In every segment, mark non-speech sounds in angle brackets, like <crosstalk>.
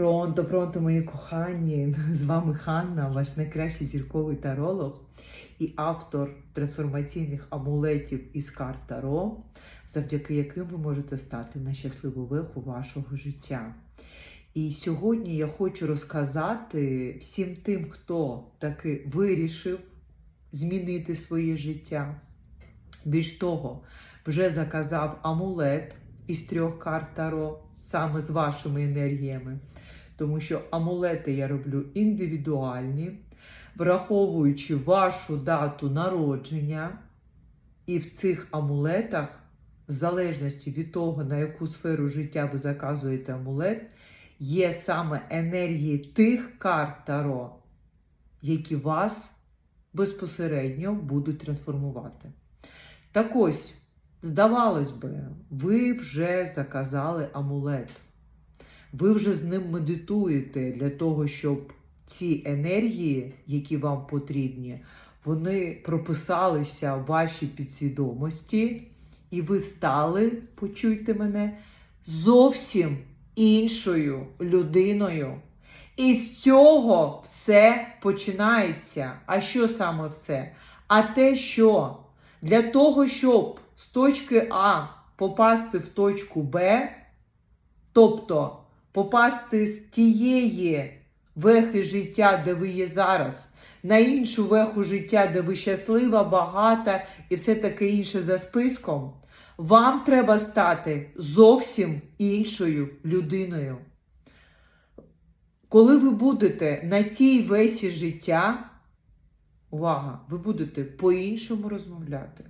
Пронто, пронто, мої кохані! <laughs> З вами Ханна, ваш найкращий зірковий таролог і автор трансформаційних амулетів із карт Таро, завдяки яким ви можете стати на щасливу веху вашого життя. І сьогодні я хочу розказати всім тим, хто таки вирішив змінити своє життя. Більш того, вже заказав амулет із трьох карт Таро саме з вашими енергіями. Тому що амулети я роблю індивідуальні, враховуючи вашу дату народження, і в цих амулетах, в залежності від того, на яку сферу життя ви заказуєте амулет, є саме енергії тих карт Таро, які вас безпосередньо будуть трансформувати. Так ось, здавалось би, ви вже заказали амулет. Ви вже з ним медитуєте для того, щоб ці енергії, які вам потрібні, вони прописалися в вашій підсвідомості, і ви стали, почуйте мене, зовсім іншою людиною. І з цього все починається. А що саме все? А те, що для того, щоб з точки А попасти в точку Б, тобто попасти з тієї вехи життя, де ви є зараз, на іншу веху життя, де ви щаслива, багата і все таке інше за списком, вам треба стати зовсім іншою людиною. Коли ви будете на тій весі життя, увага, ви будете по-іншому розмовляти.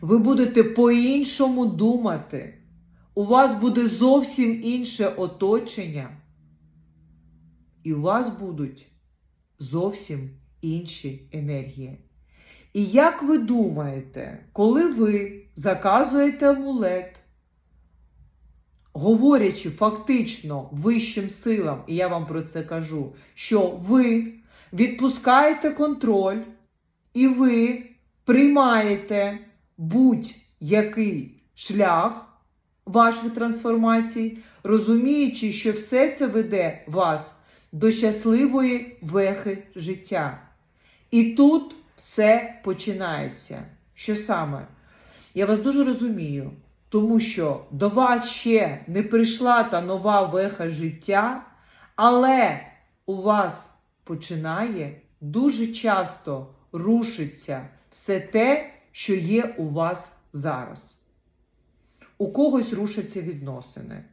Ви будете по-іншому думати. У вас буде зовсім інше оточення. І у вас будуть зовсім інші енергії. І як ви думаєте, коли ви заказуєте амулет, говорячи фактично вищим силам, і я вам про це кажу, що ви відпускаєте контроль і ви приймаєте будь-який шлях ваших трансформацій, розуміючи, що все це веде вас до щасливої вехи життя. І тут все починається. Що саме? Я вас дуже розумію, тому що до вас ще не прийшла та нова веха життя, але у вас починає дуже часто рушиться все те, що є у вас зараз. У когось рушаться відносини.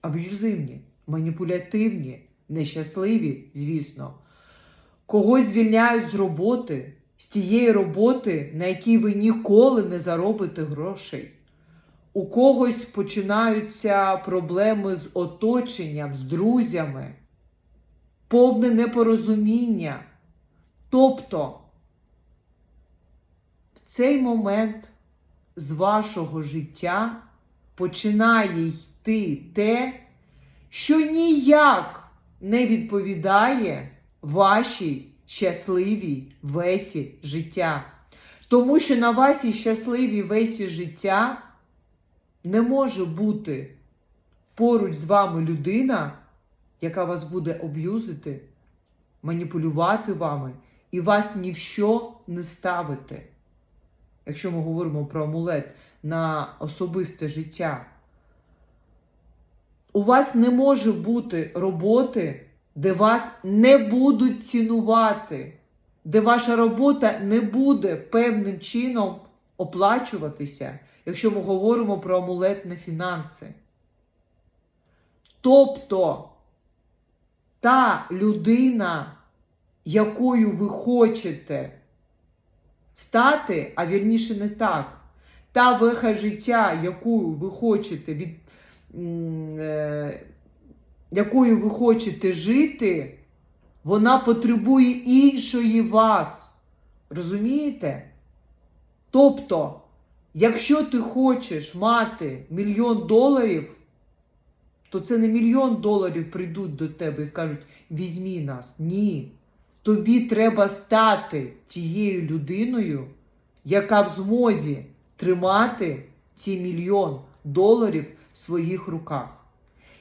Аб'юзивні, маніпулятивні, нещасливі, звісно. Когось звільняють з роботи, з тієї роботи, на якій ви ніколи не заробите грошей. У когось починаються проблеми з оточенням, з друзями, повне непорозуміння. Тобто, цей момент з вашого життя починає йти те, що ніяк не відповідає вашій щасливій весі життя. Тому що на вашій щасливій весі життя не може бути поруч з вами людина, яка вас буде об'юзити, маніпулювати вами і вас ні в що не ставити якщо ми говоримо про амулет на особисте життя, у вас не може бути роботи, де вас не будуть цінувати, де ваша робота не буде певним чином оплачуватися, якщо ми говоримо про амулетні фінанси. Тобто та людина, якою ви хочете стати, а вірніше не так. Та веха життя, яку ви хочете від, е, якою ви хочете жити, вона потребує іншої вас. Розумієте? Тобто, якщо ти хочеш мати мільйон доларів, то це не мільйон доларів прийдуть до тебе і скажуть: візьмі нас. Ні. Тобі треба стати тією людиною, яка в змозі тримати ці мільйон доларів в своїх руках.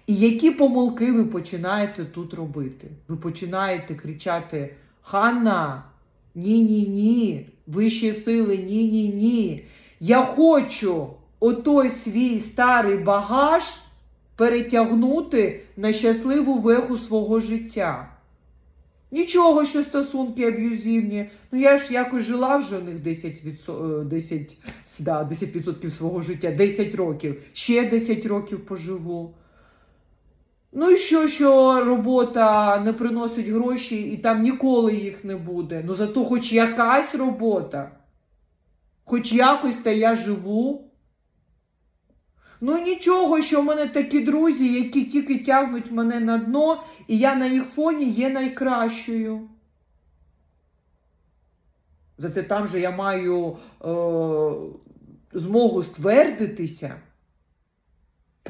І які помилки ви починаєте тут робити? Ви починаєте кричати: Ханна, ні, ні, вищі сили, ні, ні. Я хочу отой свій старий багаж перетягнути на щасливу веху свого життя. Нічого, що стосунки аб'юзивні. Ну я ж якось жила вже у них 10%, е, 10, да, 10% свого життя, 10 років, ще 10 років поживу. Ну і що, що робота не приносить гроші і там ніколи їх не буде. Ну зато хоч якась робота, хоч якось та я живу. Ну нічого, що в мене такі друзі, які тільки тягнуть мене на дно, і я на їх фоні є найкращою. Зате там же я маю е, змогу ствердитися,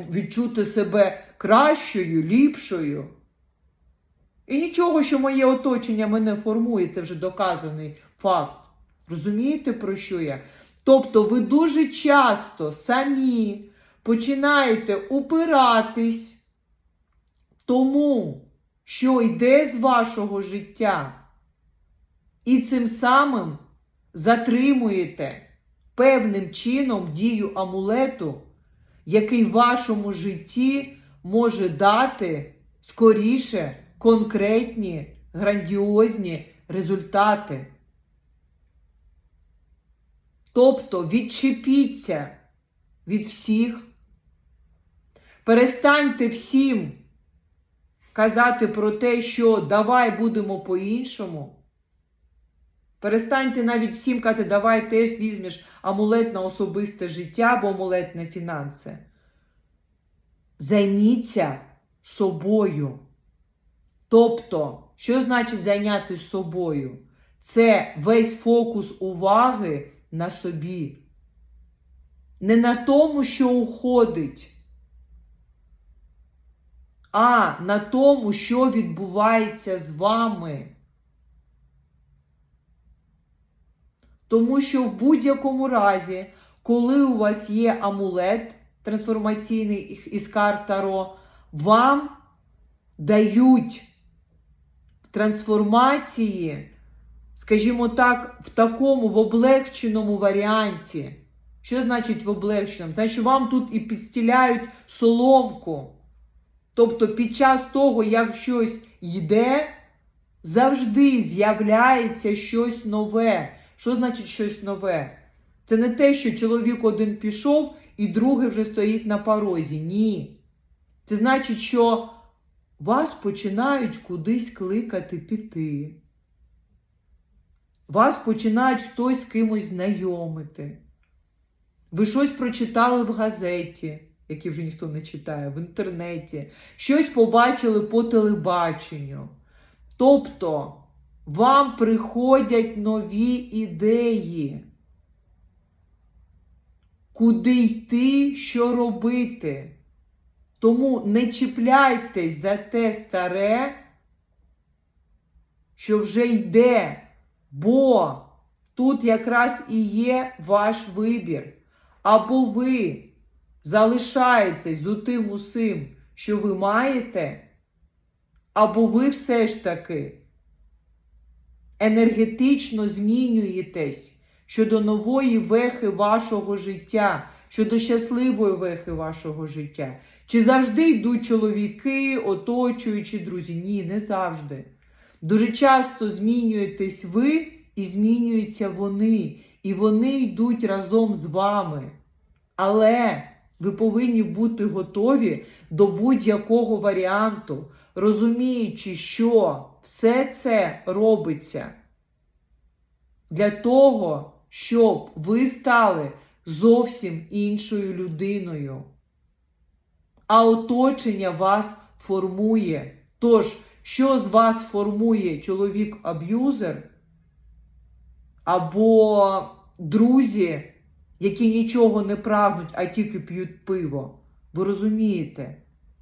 відчути себе кращою, ліпшою. І нічого, що моє оточення мене формує, це вже доказаний факт. Розумієте, про що я? Тобто ви дуже часто самі починаєте упиратись тому, що йде з вашого життя, і цим самим затримуєте певним чином дію амулету, який в вашому житті може дати скоріше конкретні, грандіозні результати. Тобто відчепіться від всіх, перестаньте всім казати про те, що давай будемо по-іншому. Перестаньте навіть всім казати, давай теж візьмеш амулет на особисте життя або амулет на фінанси. Займіться собою. Тобто, що значить зайнятися собою? Це весь фокус уваги на собі. Не на тому, що уходить, а на тому, що відбувається з вами. Тому що в будь-якому разі, коли у вас є амулет трансформаційний із карт Таро, вам дають трансформації, скажімо так, в такому в облегченому варіанті. Що значить в облегченому? Що вам тут і підстіляють соломку. Тобто під час того, як щось йде, завжди з'являється щось нове. Що значить щось нове? Це не те, що чоловік один пішов і другий вже стоїть на порозі. Ні. Це значить, що вас починають кудись кликати піти. Вас починають хтось з кимось знайомити. Ви щось прочитали в газеті, які вже ніхто не читає, в інтернеті, щось побачили по телебаченню. Тобто вам приходять нові ідеї. Куди йти, що робити. Тому не чіпляйтесь за те старе, що вже йде, бо тут якраз і є ваш вибір. Або ви залишаєтесь з тим усім, що ви маєте, або ви все ж таки енергетично змінюєтесь щодо нової вехи вашого життя, щодо щасливої вехи вашого життя. Чи завжди йдуть чоловіки, оточуючі друзі? Ні, не завжди. Дуже часто змінюєтесь ви і змінюються вони. І вони йдуть разом з вами. Але ви повинні бути готові до будь-якого варіанту, розуміючи, що все це робиться для того, щоб ви стали зовсім іншою людиною. А оточення вас формує. Тож, що з вас формує чоловік-аб'юзер? Або друзі, які нічого не прагнуть, а тільки п'ють пиво. Ви розумієте?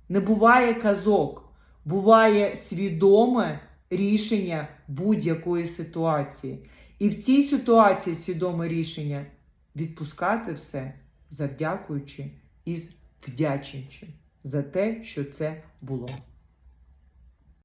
Не буває казок, буває свідоме рішення будь-якої ситуації. І в цій ситуації свідоме рішення відпускати все, завдякуючи і вдячничи. за те, що це було.